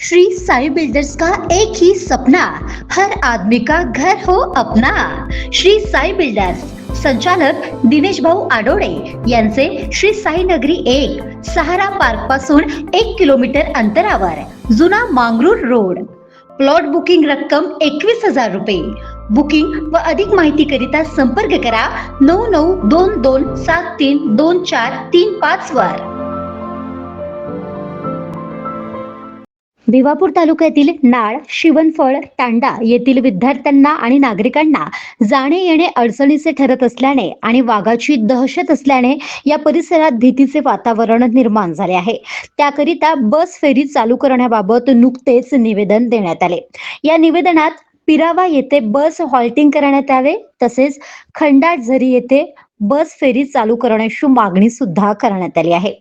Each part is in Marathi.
श्री साई बिल्डर्स का एक ही सपना हर आदमी का घर हो अपना। श्री साई बिल्डर्स संचालक दिनेश भाऊ आडोळे यांचे श्री साई नगरी एक सहारा पार्कपासून एक किलोमीटर अंतरावर जुना मांगरूर रोड. प्लॉट बुकिंग रक्कम एकवीस हजार रुपये. बुकिंग व अधिक माहिती करिता संपर्क करा नऊ नऊ दोन दोन सात तीन दोन चार तीन पाच वर. भिवापूर तालुक्यातील नाळ शिवणफळ तांडा येथील विद्यार्थ्यांना आणि नागरिकांना जाणे येणे अडचणीचे ठरत असल्याने आणि वाघाची दहशत असल्याने या परिसरात भीतीचे वातावरण निर्माण झाले आहे. त्याकरिता बस फेरी चालू करण्याबाबत नुकतेच निवेदन देण्यात आले. या निवेदनात पिरावा येथे बस हॉल्टिंग करण्यात यावे तसेच खंडाट झरी येथे बस फेरी चालू करण्याची मागणी सुद्धा करण्यात आली आहे.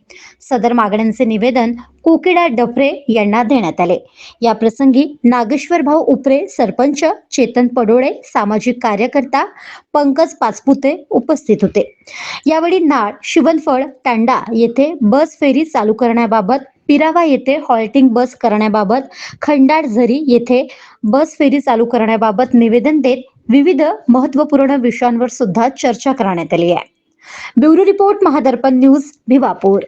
सदर मागण्यांचे निवेदन कोकिडा डफरे यांना देण्यात आले. या प्रसंगी नागेश्वर भाऊ उपरे सरपंच चेतन पडोळे सामाजिक कार्यकर्ता पंकज पाचपुते उपस्थित होते. यावेळी नाळ शिवनफळ तांडा येथे बस फेरी चालू करण्याबाबत पिरावा येथे हॉल्टिंग बस करण्याबाबत खंडाळ झरी येथे बस फेरी चालू करण्याबाबत निवेदन देत विविध महत्त्वपूर्ण विषयांवर सुद्धा चर्चा करण्यात आली आहे. Bureau report Mahadarpan news Bhiwapur.